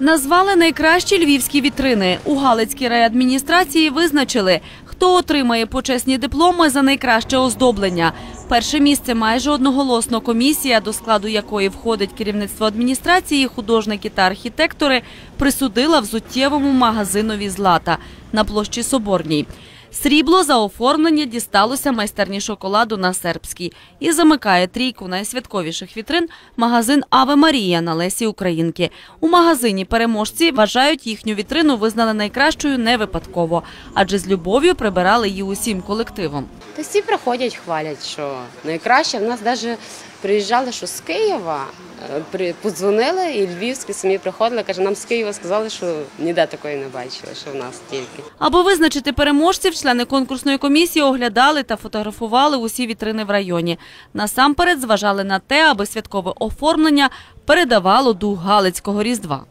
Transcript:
Назвали найкращі львівські вітрини. У Галицькій райадміністрації визначили, хто отримає почесні дипломи за найкраще оздоблення. Перше місце майже одноголосно комісія, до складу якої входить керівництво адміністрації, художники та архітектори, присудила взуттєвому магазинові Злата на площі Соборній. Срібло за оформлення дісталося майстерні шоколаду на Сербській і замикає трійку найсвятковіших вітрин магазин Аве Марія на Лесі Українки. У магазині переможці вважають їхню вітрину визнали найкращою не випадково, адже з любов'ю прибирали її усім колективом. Та всі приходять, хвалять, що найкраще. В нас навіть приїжджали, що з Києва е, подзвонили, і львівські самі приходили. Каже, нам з Києва сказали, що ніде такої не бачили, що в нас тільки. Аби визначити переможців, члени конкурсної комісії оглядали та фотографували усі вітрини в районі. Насамперед зважали на те, аби святкове оформлення передавало дух Галицького різдва.